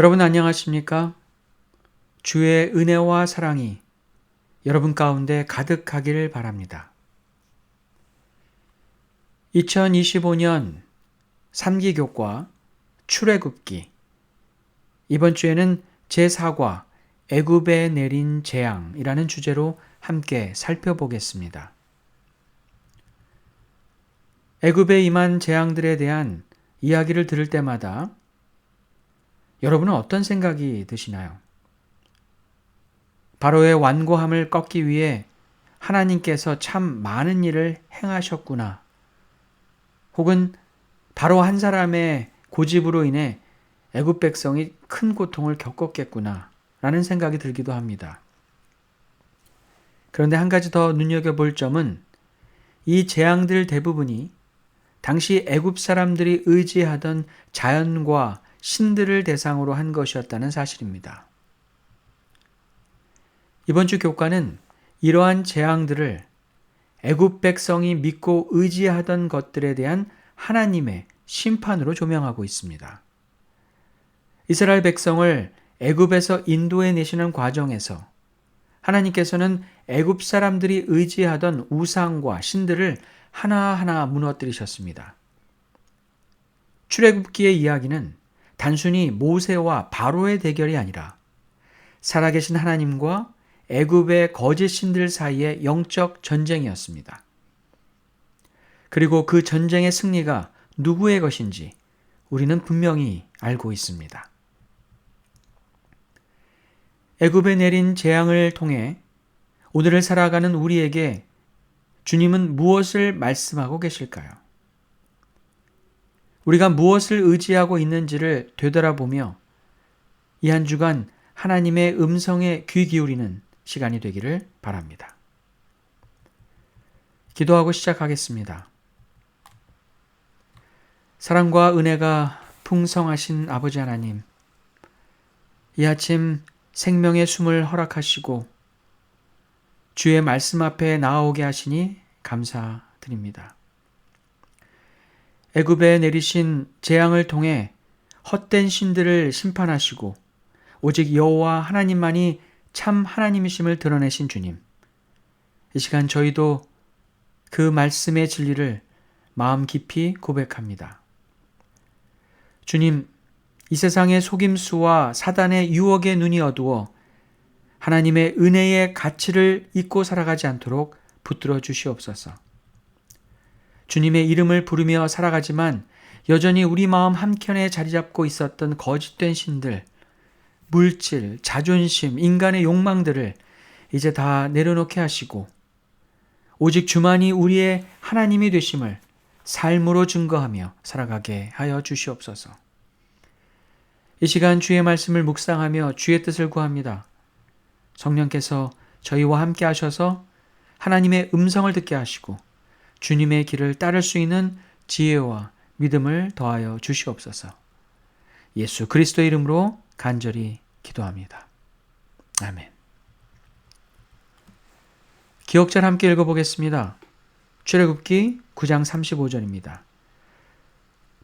여러분 안녕하십니까? 주의 은혜와 사랑이 여러분 가운데 가득하기를 바랍니다. 2025년 3기 교과 출애굽기 이번 주에는 제4과 애굽에 내린 재앙이라는 주제로 함께 살펴보겠습니다. 애굽에 임한 재앙들에 대한 이야기를 들을 때마다 여러분은 어떤 생각이 드시나요? 바로의 완고함을 꺾기 위해 하나님께서 참 많은 일을 행하셨구나. 혹은 바로 한 사람의 고집으로 인해 애굽 백성이 큰 고통을 겪었겠구나. 라는 생각이 들기도 합니다. 그런데 한 가지 더 눈여겨볼 점은 이 재앙들 대부분이 당시 애굽 사람들이 의지하던 자연과 신들을 대상으로 한 것이었다는 사실입니다. 이번 주 교과는 이러한 재앙들을 애굽 백성이 믿고 의지하던 것들에 대한 하나님의 심판으로 조명하고 있습니다. 이스라엘 백성을 애굽에서 인도해 내시는 과정에서 하나님께서는 애굽 사람들이 의지하던 우상과 신들을 하나하나 무너뜨리셨습니다. 출애굽기의 이야기는 단순히 모세와 바로의 대결이 아니라 살아계신 하나님과 애굽의 거짓 신들 사이의 영적 전쟁이었습니다. 그리고 그 전쟁의 승리가 누구의 것인지 우리는 분명히 알고 있습니다. 애굽에 내린 재앙을 통해 오늘을 살아가는 우리에게 주님은 무엇을 말씀하고 계실까요? 우리가 무엇을 의지하고 있는지를 되돌아보며 이 한 주간 하나님의 음성에 귀 기울이는 시간이 되기를 바랍니다. 기도하고 시작하겠습니다. 사랑과 은혜가 풍성하신 아버지 하나님, 이 아침 생명의 숨을 허락하시고 주의 말씀 앞에 나아오게 하시니 감사드립니다. 애굽에 내리신 재앙을 통해 헛된 신들을 심판하시고 오직 여호와 하나님만이 참 하나님이심을 드러내신 주님. 이 시간 저희도 그 말씀의 진리를 마음 깊이 고백합니다. 주님, 이 세상의 속임수와 사단의 유혹의 눈이 어두워 하나님의 은혜의 가치를 잊고 살아가지 않도록 붙들어 주시옵소서. 주님의 이름을 부르며 살아가지만 여전히 우리 마음 한켠에 자리 잡고 있었던 거짓된 신들, 물질, 자존심, 인간의 욕망들을 이제 다 내려놓게 하시고 오직 주만이 우리의 하나님이 되심을 삶으로 증거하며 살아가게 하여 주시옵소서. 이 시간 주의 말씀을 묵상하며 주의 뜻을 구합니다. 성령께서 저희와 함께 하셔서 하나님의 음성을 듣게 하시고 주님의 길을 따를 수 있는 지혜와 믿음을 더하여 주시옵소서. 예수 그리스도 이름으로 간절히 기도합니다. 아멘. 기억잘 함께 읽어보겠습니다. 출애굽기 9장 35절입니다.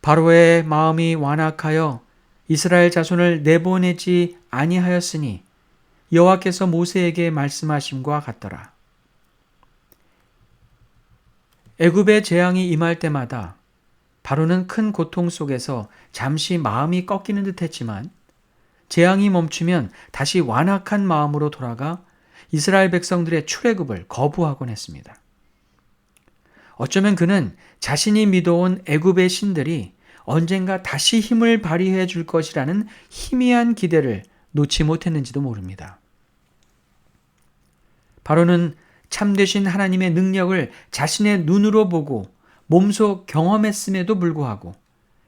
바로의 마음이 완악하여 이스라엘 자손을 내보내지 아니하였으니 여호와께서 모세에게 말씀하심과 같더라. 애굽의 재앙이 임할 때마다 바로는 큰 고통 속에서 잠시 마음이 꺾이는 듯 했지만 재앙이 멈추면 다시 완악한 마음으로 돌아가 이스라엘 백성들의 출애굽을 거부하곤 했습니다. 어쩌면 그는 자신이 믿어온 애굽의 신들이 언젠가 다시 힘을 발휘해 줄 것이라는 희미한 기대를 놓지 못했는지도 모릅니다. 바로는 참되신 하나님의 능력을 자신의 눈으로 보고 몸소 경험했음에도 불구하고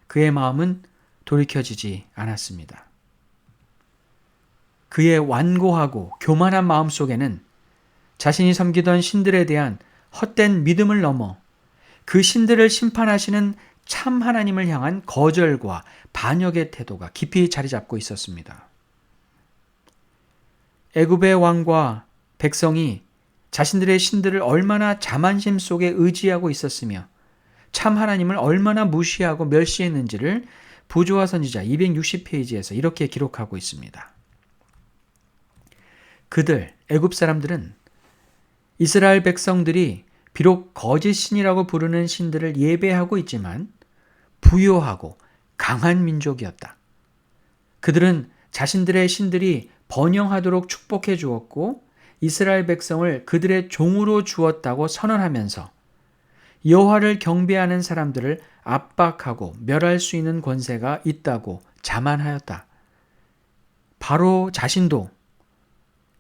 그의 마음은 돌이켜지지 않았습니다. 그의 완고하고 교만한 마음 속에는 자신이 섬기던 신들에 대한 헛된 믿음을 넘어 그 신들을 심판하시는 참 하나님을 향한 거절과 반역의 태도가 깊이 자리 잡고 있었습니다. 애굽의 왕과 백성이 자신들의 신들을 얼마나 자만심 속에 의지하고 있었으며 참 하나님을 얼마나 무시하고 멸시했는지를 부조화 선지자 260페이지에서 이렇게 기록하고 있습니다. 그들 애굽 사람들은 이스라엘 백성들이 비록 거짓 신이라고 부르는 신들을 예배하고 있지만 부요하고 강한 민족이었다. 그들은 자신들의 신들이 번영하도록 축복해 주었고 이스라엘 백성을 그들의 종으로 주었다고 선언하면서 여호와를 경배하는 사람들을 압박하고 멸할 수 있는 권세가 있다고 자만하였다. 바로 자신도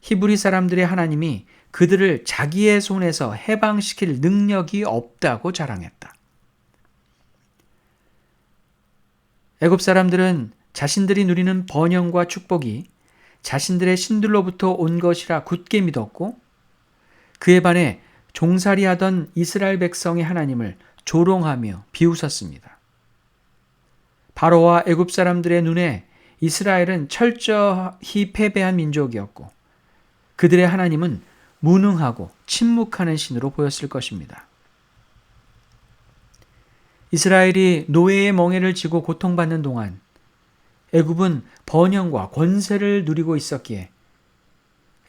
히브리 사람들의 하나님이 그들을 자기의 손에서 해방시킬 능력이 없다고 자랑했다. 애굽 사람들은 자신들이 누리는 번영과 축복이 자신들의 신들로부터 온 것이라 굳게 믿었고 그에 반해 종살이 하던 이스라엘 백성의 하나님을 조롱하며 비웃었습니다. 바로와 애굽 사람들의 눈에 이스라엘은 철저히 패배한 민족이었고 그들의 하나님은 무능하고 침묵하는 신으로 보였을 것입니다. 이스라엘이 노예의 멍에를 지고 고통받는 동안 애굽은 번영과 권세를 누리고 있었기에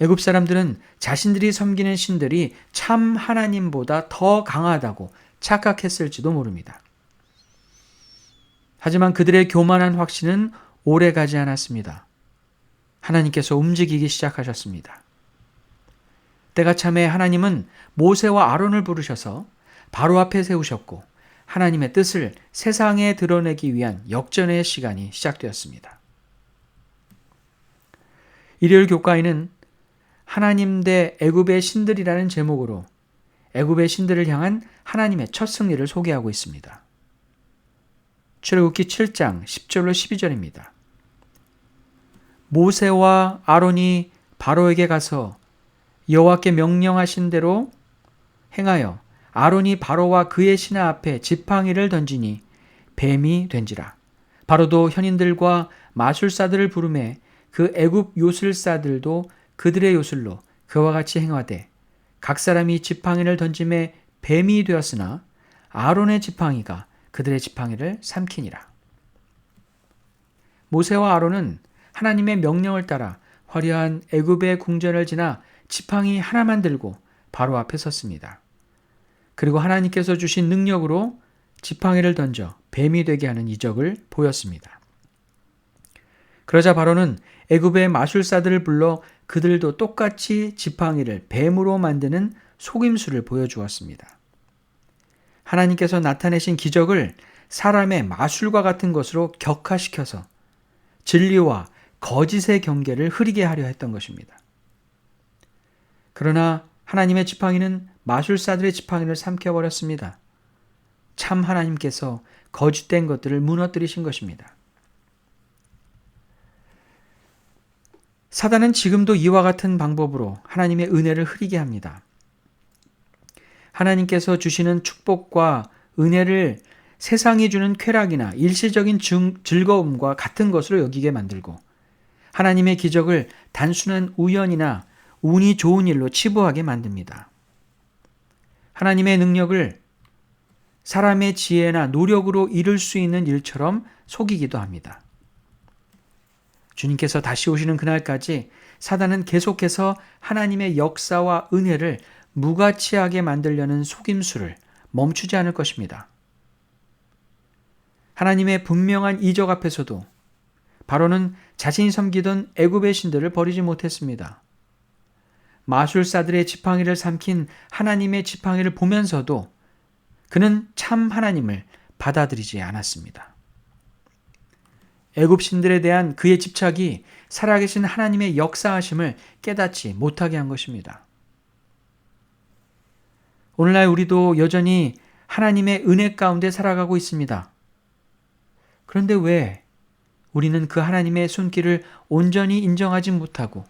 애굽 사람들은 자신들이 섬기는 신들이 참 하나님보다 더 강하다고 착각했을지도 모릅니다. 하지만 그들의 교만한 확신은 오래 가지 않았습니다. 하나님께서 움직이기 시작하셨습니다. 때가 참에 하나님은 모세와 아론을 부르셔서 바로 앞에 세우셨고 하나님의 뜻을 세상에 드러내기 위한 역전의 시간이 시작되었습니다. 일요일 교과에는 하나님 대 애굽의 신들이라는 제목으로 애굽의 신들을 향한 하나님의 첫 승리를 소개하고 있습니다. 출애굽기 7장 10절로 12절입니다. 모세와 아론이 바로에게 가서 여호와께 명령하신 대로 행하여 아론이 바로와 그의 신하 앞에 지팡이를 던지니 뱀이 된지라. 바로도 현인들과 마술사들을 부르매 그 애굽 요술사들도 그들의 요술로 그와 같이 행하되 각 사람이 지팡이를 던짐에 뱀이 되었으나 아론의 지팡이가 그들의 지팡이를 삼키니라. 모세와 아론은 하나님의 명령을 따라 화려한 애굽의 궁전을 지나 지팡이 하나만 들고 바로 앞에 섰습니다. 그리고 하나님께서 주신 능력으로 지팡이를 던져 뱀이 되게 하는 이적을 보였습니다. 그러자 바로는 애굽의 마술사들을 불러 그들도 똑같이 지팡이를 뱀으로 만드는 속임수를 보여주었습니다. 하나님께서 나타내신 기적을 사람의 마술과 같은 것으로 격화시켜서 진리와 거짓의 경계를 흐리게 하려 했던 것입니다. 그러나 하나님의 지팡이는 마술사들의 지팡이를 삼켜버렸습니다. 참 하나님께서 거짓된 것들을 무너뜨리신 것입니다. 사단은 지금도 이와 같은 방법으로 하나님의 은혜를 흐리게 합니다. 하나님께서 주시는 축복과 은혜를 세상이 주는 쾌락이나 일시적인 즐거움과 같은 것으로 여기게 만들고 하나님의 기적을 단순한 우연이나 운이 좋은 일로 치부하게 만듭니다. 하나님의 능력을 사람의 지혜나 노력으로 이룰 수 있는 일처럼 속이기도 합니다. 주님께서 다시 오시는 그날까지 사단은 계속해서 하나님의 역사와 은혜를 무가치하게 만들려는 속임수를 멈추지 않을 것입니다. 하나님의 분명한 이적 앞에서도 바로는 자신이 섬기던 애굽의 신들을 버리지 못했습니다. 마술사들의 지팡이를 삼킨 하나님의 지팡이를 보면서도 그는 참 하나님을 받아들이지 않았습니다. 애굽 신들에 대한 그의 집착이 살아계신 하나님의 역사하심을 깨닫지 못하게 한 것입니다. 오늘날 우리도 여전히 하나님의 은혜 가운데 살아가고 있습니다. 그런데 왜 우리는 그 하나님의 손길을 온전히 인정하지 못하고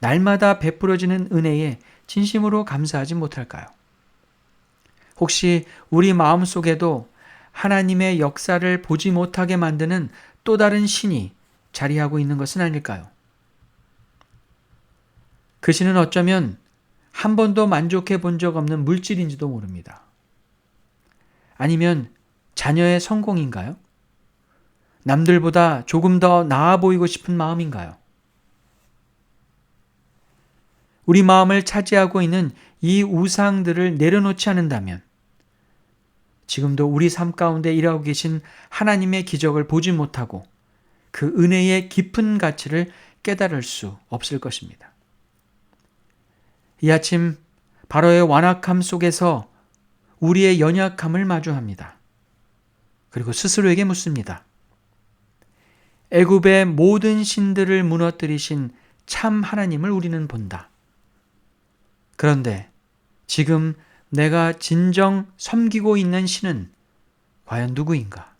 날마다 베풀어지는 은혜에 진심으로 감사하지 못할까요? 혹시 우리 마음 속에도 하나님의 역사를 보지 못하게 만드는 또 다른 신이 자리하고 있는 것은 아닐까요? 그 신은 어쩌면 한 번도 만족해 본 적 없는 물질인지도 모릅니다. 아니면 자녀의 성공인가요? 남들보다 조금 더 나아 보이고 싶은 마음인가요? 우리 마음을 차지하고 있는 이 우상들을 내려놓지 않는다면 지금도 우리 삶 가운데 일하고 계신 하나님의 기적을 보지 못하고 그 은혜의 깊은 가치를 깨달을 수 없을 것입니다. 이 아침 바로의 완악함 속에서 우리의 연약함을 마주합니다. 그리고 스스로에게 묻습니다. 애굽의 모든 신들을 무너뜨리신 참 하나님을 우리는 본다. 그런데 지금 내가 진정 섬기고 있는 신은 과연 누구인가?